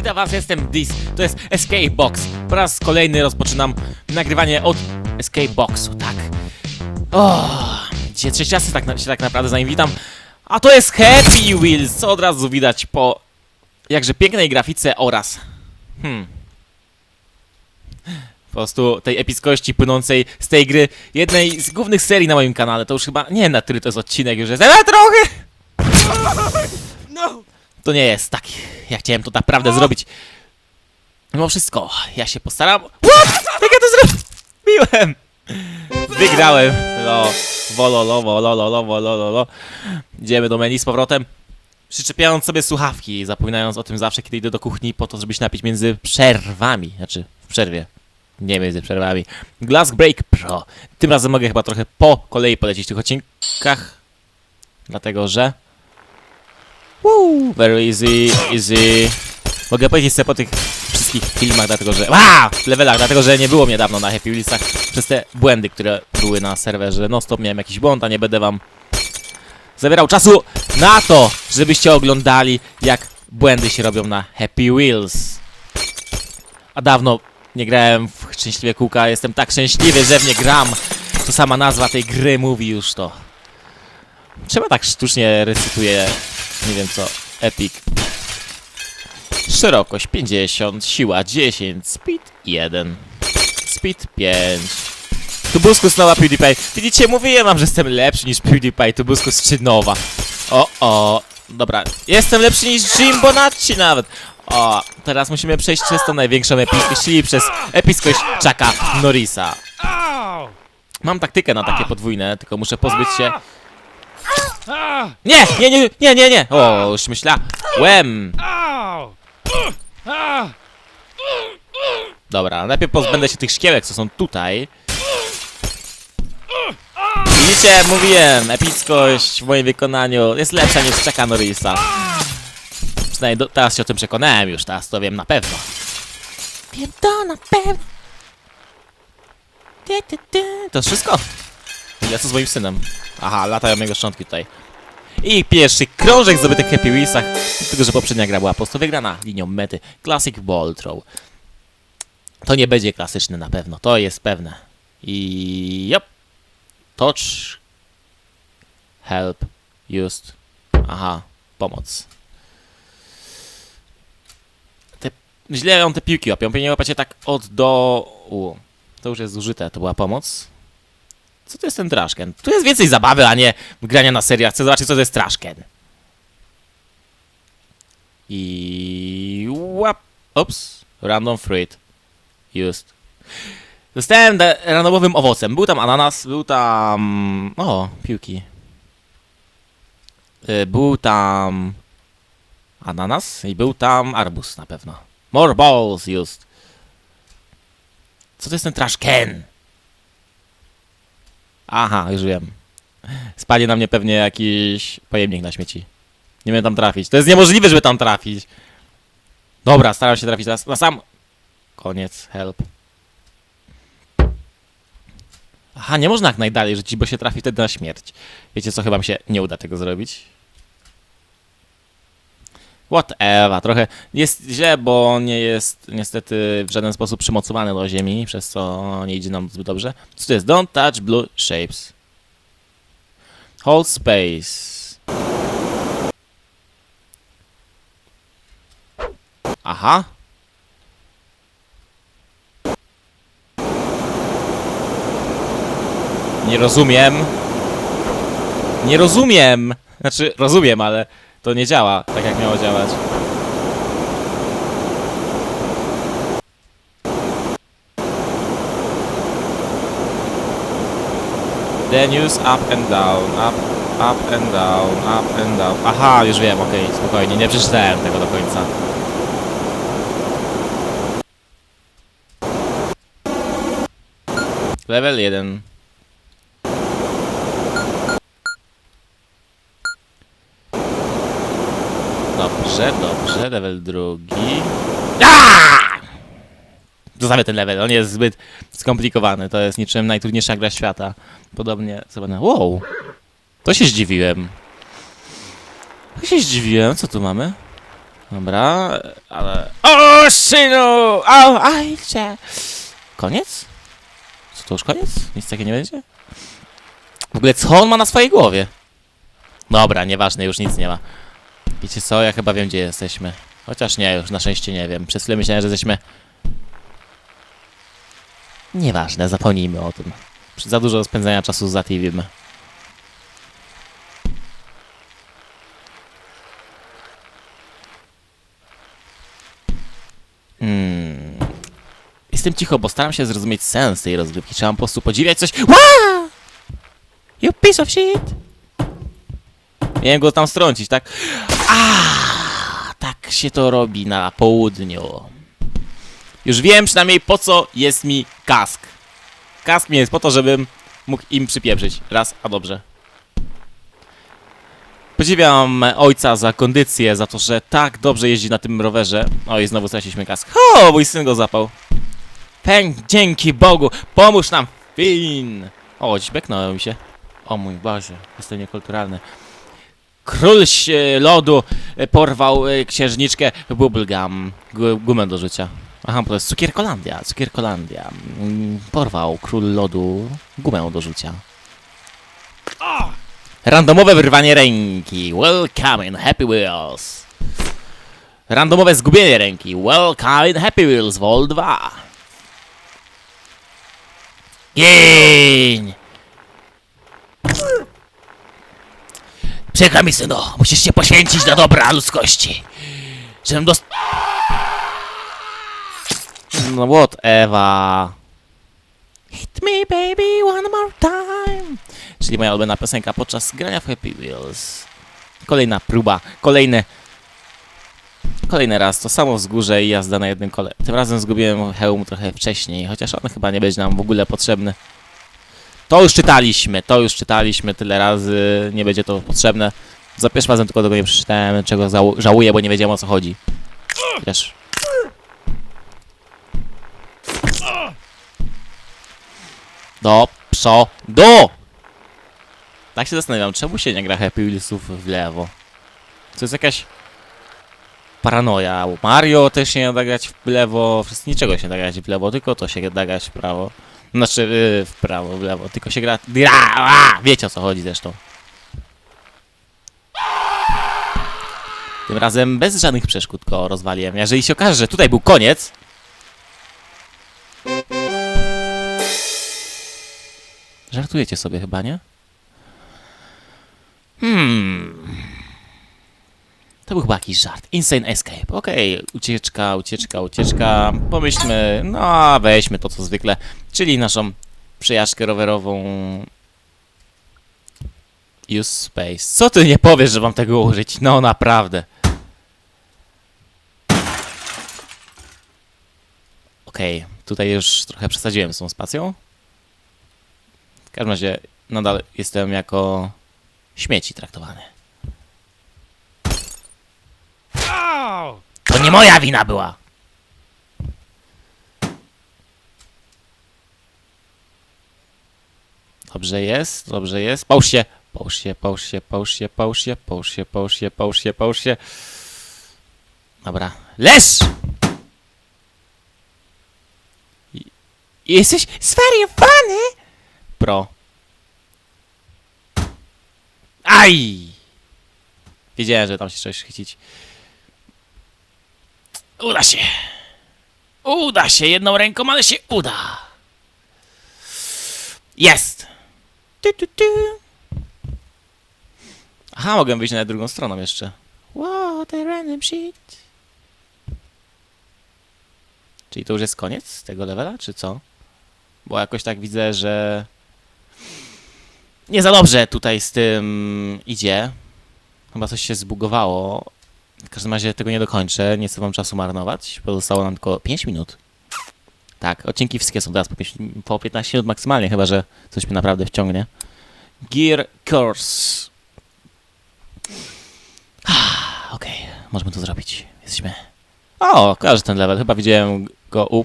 witam was, jestem Dis, to jest Escape Box. Po raz kolejny rozpoczynam nagrywanie od Escape Boxu, tak? O, dzisiaj trzeci raz się tak, się tak naprawdę z nami witam. A to jest Happy Wheels, co od razu widać po jakże pięknej grafice oraz... Hmm... Po prostu tej epickości płynącej z tej gry, jednej z głównych serii na moim kanale. To już chyba, nie wiem na który to jest odcinek, już jest, ale trochę! To nie jest tak, ja chciałem to naprawdę zrobić. Mimo wszystko, ja się postaram. What? Jak ja to zrobiłem? Wygrałem. Lo, wololo, wololo, wololo. Idziemy do menu z powrotem. Przyczepiając sobie słuchawki, zapominając o tym zawsze, kiedy idę do kuchni, po to, żeby się napić między przerwami. Znaczy, w przerwie. Nie między przerwami. Glass Break Pro. Tym razem mogę chyba trochę po kolei polecieć w tych odcinkach. Dlatego, że... Woo, very easy, easy. Mogę powiedzieć sobie po tych wszystkich filmach, dlatego że... A! Levelach, dlatego że nie było mnie dawno na Happy Wheelsach przez te błędy, które były na serwerze. No stop, miałem jakiś błąd, a nie będę wam zabierał czasu na to, żebyście oglądali, jak błędy się robią na Happy Wheels. A dawno nie grałem w szczęśliwe kółka, jestem tak szczęśliwy, że w nie gram. To sama nazwa tej gry mówi już to. Trzeba tak sztucznie recytuje, nie wiem co, Epic. Szerokość 50, siła 10, speed 1, speed 5. Tubuskus nowa PewDiePie. Widzicie, mówiłem wam, że jestem lepszy niż PewDiePie, Tubuskus czy nowa. O, o, dobra. Jestem lepszy niż Jimbo Nachi nawet. O, teraz musimy przejść przez tą największą epickość, czyli przez epickość Chucka Norrisa. Mam taktykę na takie podwójne, tylko muszę pozbyć się... Nie, nie, nie, nie, nie, nie! O, już myślałem. Dobra, najpierw pozbędę się tych szkiełek, co są tutaj. Widzicie, mówiłem, epickość w moim wykonaniu jest lepsza niż Chucka Norrisa. Przynajmniej do, teraz się o tym przekonałem już, teraz to wiem na pewno. Wiem to na pewno. To wszystko. Ja co z moim synem? Aha, latają jego szczątki tutaj. I pierwszy krążek zdobyty w Happy Wheelsach, tylko że poprzednia gra była po prostu wygrana linią mety. Classic Ball Throw. To nie będzie klasyczny na pewno, to jest pewne. I yep. Touch. Help. Used. Aha, pomoc. Te, źle on te piłki łapią, powinien łapać je tak od do... U, to już jest zużyte, to była pomoc. Co to jest ten traszken? Tu jest więcej zabawy, a nie grania na seriach. Chcę zobaczyć, co to jest traszken. I... Łap... Ups. Random fruit. Used. Zostałem randomowym owocem. Był tam ananas, był tam... O, piłki. Y, Był tam... Ananas i był tam arbus na pewno. More balls used. Co to jest ten trash can? Aha, już wiem. Spadnie na mnie pewnie jakiś pojemnik na śmieci. Nie wiem tam trafić. To jest niemożliwe, żeby tam trafić. Dobra, staram się trafić teraz na sam... Koniec, help. Aha, nie można jak najdalej rzucić, bo się trafi wtedy na śmierć. Wiecie co, chyba mi się nie uda tego zrobić. Whatever, trochę jest źle, bo nie jest niestety w żaden sposób przymocowany do ziemi, przez co nie idzie nam zbyt dobrze. Co to jest? Don't touch blue shapes. Hold space. Aha. Nie rozumiem. Nie rozumiem! Znaczy, rozumiem, ale to nie działa tak, jak miało działać. Then use up and down, up, up and down, up and down. Aha, już wiem, okej, spokojnie, nie przeczytałem tego do końca. Level 1. Dobrze, dobrze, level drugi. Aaaa! Zostawię ten level, on jest zbyt skomplikowany, to jest niczym najtrudniejsza gra świata. Podobnie, co będę... Wow! To się zdziwiłem. To się zdziwiłem, co tu mamy? Dobra, ale... O, synu! O, ajcie! Koniec? Co to już koniec? Nic takiego nie będzie? W ogóle co on ma na swojej głowie? Dobra, nieważne, już nic nie ma. Wiecie co? Ja chyba wiem, gdzie jesteśmy. Chociaż nie, już na szczęście nie wiem. Przez chwilę myślałem, że jesteśmy... Nieważne, zapomnijmy o tym. Za dużo spędzania czasu za TV-em. Hmm. Jestem cicho, bo staram się zrozumieć sens tej rozgrywki. Trzeba po prostu podziwiać coś. Wow! You piece of shit! Miałem go tam strącić, tak? A, tak się to robi na południu. Już wiem przynajmniej po co jest mi kask. Kask mi jest po to, żebym mógł im przypieprzyć. Raz, a dobrze. Podziwiam ojca za kondycję, za to, że tak dobrze jeździ na tym rowerze. Oj, znowu straciliśmy kask. O, mój syn go zapał. Pęk, dzięki Bogu, pomóż nam, Finn. O, dziś beknąłem się. O mój Boże, jestem niekulturalny. Król się lodu e, porwał e, księżniczkę Bubblegum, gu- gumę do życia. Aha, to jest cukierkolandia, cukierkolandia. Porwał król lodu gumę do rzucia. Randomowe wyrwanie ręki. Welcome in Happy Wheels. Randomowe zgubienie ręki. Welcome in Happy Wheels Vol 2. Gień! Przykro mi, synu. Musisz się poświęcić dla dobra ludzkości. Żebym dost... No what, Ewa. Hit me baby one more time. Czyli moja ulubiona piosenka podczas grania w Happy Wheels. Kolejna próba, kolejne... Kolejny raz, to samo wzgórze i jazda na jednym kole. Tym razem zgubiłem hełm trochę wcześniej, chociaż on chyba nie będzie nam w ogóle potrzebny. To już czytaliśmy, to już czytaliśmy tyle razy, nie będzie to potrzebne. Za pierwszym razem tylko tego nie przeczytałem, czego żału- żałuję, bo nie wiedziałem o co chodzi. Wiesz. Do przodu! Tak się zastanawiam, czemu się nie gra Happy Wheelsów w lewo? To jest jakaś paranoja. Mario też się nie da grać w lewo, niczego się nie da grać w lewo, tylko to się da grać w prawo. Znaczy yy, w prawo, w lewo, tylko się gra... gra wiecie o co chodzi zresztą. Tym razem bez żadnych przeszkód go rozwaliłem. Jeżeli się okaże, że tutaj był koniec... Żartujecie sobie chyba, nie? Hmm. To był chyba jakiś żart. Insane Escape. Okej, ucieczka, ucieczka, ucieczka. Pomyślmy, no weźmy to co zwykle, czyli naszą przejażdżkę rowerową. Use space. Co ty nie powiesz, że mam tego użyć? No naprawdę. Okej, tutaj już trochę przesadziłem z tą spacją. W każdym razie nadal jestem jako śmieci traktowany. To nie moja wina była! Dobrze jest, dobrze jest. Połóż się, połóż się, połóż się, połóż się, połóż się, połóż się, połóż się, połóż się, połóż się. Dobra, leż! Jesteś zwariowany! Pro. Aj! Wiedziałem, że tam się coś chycić. Uda się! Uda się jedną ręką, ale się uda! Jest! Tu, tu. Aha, mogę wyjść na drugą stroną jeszcze. Wow, the random shit. Czyli to już jest koniec tego levela, czy co? Bo jakoś tak widzę, że nie za dobrze tutaj z tym idzie. Chyba coś się zbugowało. W każdym razie tego nie dokończę, nie chcę wam czasu marnować. Pozostało nam tylko 5 minut. Tak, odcinki wszystkie są teraz po, 5, po 15 minut maksymalnie, chyba że coś mnie naprawdę wciągnie. Gear Course. Ah, Okej, możemy to zrobić. Jesteśmy. O, kojarzę ten level, chyba widziałem go u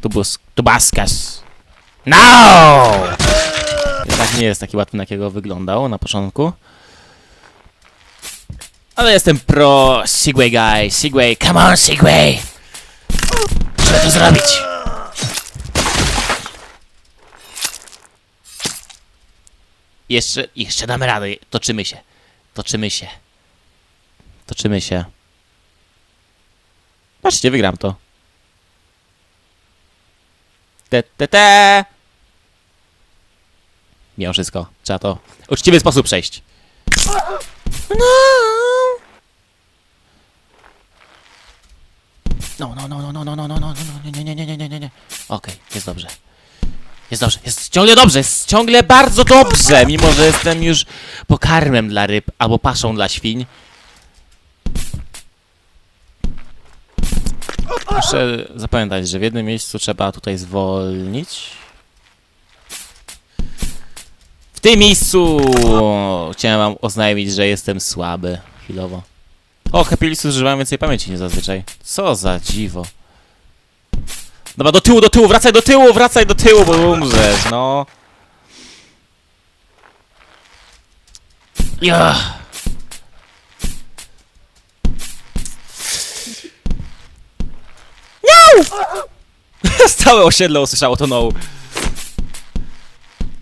Tubus... Tubaskas. No! Jednak nie jest taki łatwy, na jakiego wyglądał na początku. Ale jestem pro Segway guy, Segway, come on Segway! Trzeba to zrobić! Jeszcze, jeszcze damy radę, toczymy się, toczymy się, toczymy się. Patrzcie, wygram to. Te, te, te! Mimo wszystko, trzeba to w uczciwy sposób przejść. No, no, no, no, no, no, no, no, no, no, no, nie, nie, nie, nie, nie, nie, nie. Okej, jest dobrze. Jest dobrze, jest ciągle dobrze, jest ciągle bardzo dobrze, mimo że jestem już pokarmem dla ryb albo paszą dla świń. Muszę zapamiętać, że w jednym miejscu trzeba tutaj zwolnić. W tym miejscu chciałem wam oznajmić, że jestem słaby chwilowo. O, Happy List zużywałem więcej pamięci niż zazwyczaj. Co za dziwo. Dobra, do tyłu, do tyłu, wracaj do tyłu, wracaj do tyłu, bo umrzesz, no. Ja. Całe osiedle usłyszało to no.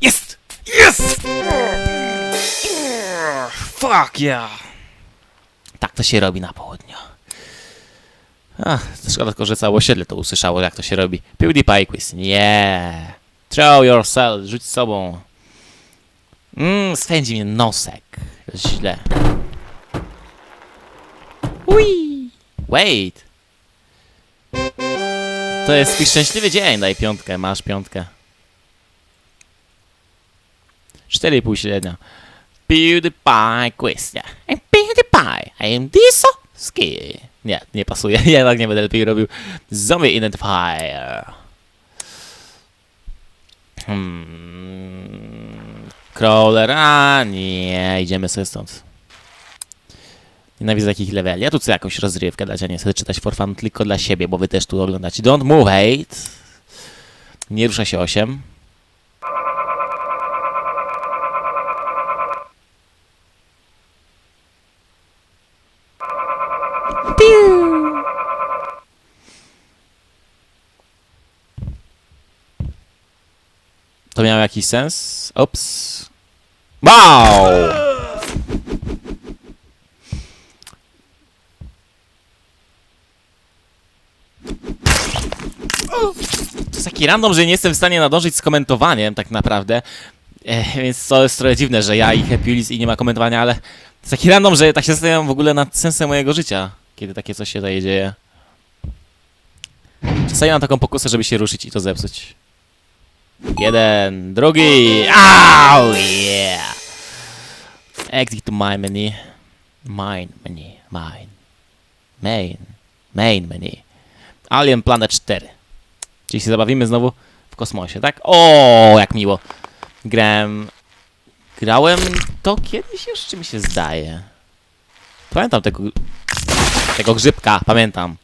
Jest! Jest! Fuck yeah! Tak to się robi na południu. Ach, szkoda tylko, że całe osiedle to usłyszało, jak to się robi. PewDiePie quiz. Nie. Throw yourself. Rzuć sobą. Mmm, swędzi mnie nosek. Źle. Ui. Wait. To jest twój szczęśliwy dzień. Daj piątkę. Masz piątkę. 4,5 średnia. PewDiePie quiz. Nie. I'm I am this ski. Nie, nie pasuje. Ja jednak nie będę lepiej robił. Zombie Identifier. Hmm. Crawler. A nie, idziemy sobie stąd. Nienawidzę takich leveli. Ja tu chcę jakąś rozrywkę dać, a nie chcę czytać for fun tylko dla siebie, bo wy też tu oglądacie. Don't move, eight. Nie rusza się 8. To miało jakiś sens? Ops. Wow! To jest taki random, że nie jestem w stanie nadążyć z komentowaniem tak naprawdę. E, więc to jest trochę dziwne, że ja i Happy Ulis i nie ma komentowania, ale to jest taki random, że tak się zastanawiam w ogóle nad sensem mojego życia, kiedy takie coś się tutaj dzieje. Czasami mam taką pokusę, żeby się ruszyć i to zepsuć. Jeden, drugi. Au, yeah. Exit to my menu. Mine menu. Mine. Main. Main menu. Alien Planet 4. Czyli się zabawimy znowu w kosmosie, tak? O, jak miło. Grałem... Grałem to kiedyś już, czy mi się zdaje? Pamiętam tego... Tego grzybka, pamiętam.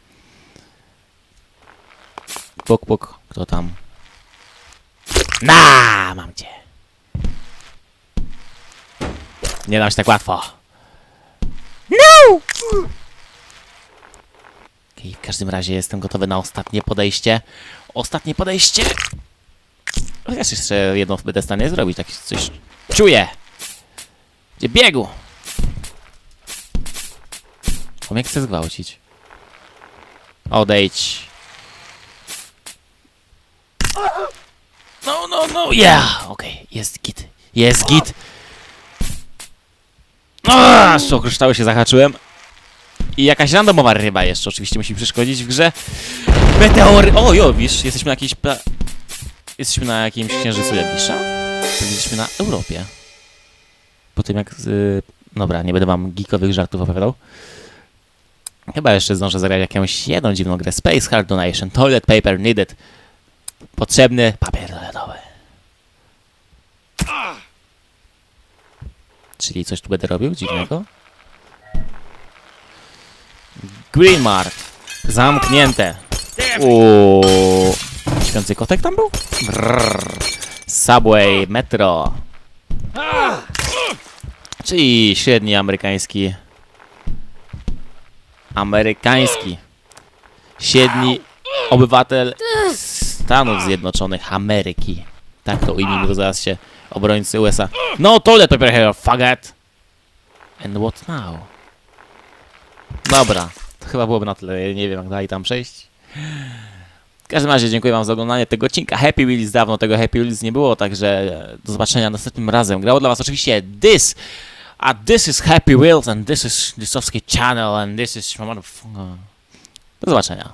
Puk, puk. Kto tam? Na, mam cię. Nie dam się tak łatwo. No! Okej, w każdym razie jestem gotowy na ostatnie podejście. Ostatnie podejście. Chociaż jeszcze jedno będę w stanie zrobić, tak coś czuję. Gdzie biegu? On mnie chce zgwałcić. Odejdź. No, no, no, yeah! Okej, jest git. Jest git. Aż o kryształy się zahaczyłem. I jakaś randomowa ryba jeszcze oczywiście musi przeszkodzić w grze. Meteory... O, jo, wiesz, jesteśmy na jakiejś... Pla... Jesteśmy na jakimś księżycu Jawisza? To Jesteśmy na Europie. Po tym jak... Z... Dobra, nie będę wam geekowych żartów opowiadał. Chyba jeszcze zdążę zagrać jakąś jedną dziwną grę. Space Hard Donation. Toilet paper needed. Potrzebny papier Czyli coś tu będę robił dziwnego? Green Mart. Zamknięte. Uuu. Śpiący kotek tam był? Brrr. Subway, metro. Czyli średni amerykański amerykański. Siedni obywatel Stanów Zjednoczonych Ameryki. Tak to ujmijmy, zaraz się obrońcy USA. No toilet paper here, faggot! And what now? Dobra, to chyba byłoby na tyle. Nie wiem, jak dalej tam przejść. W każdym razie dziękuję wam za oglądanie tego odcinka. Happy Wheels dawno tego Happy Wheels nie było, także do zobaczenia następnym razem. Grało dla was oczywiście This, a this is Happy Wheels and this is Dysowski Channel and this is... Do zobaczenia.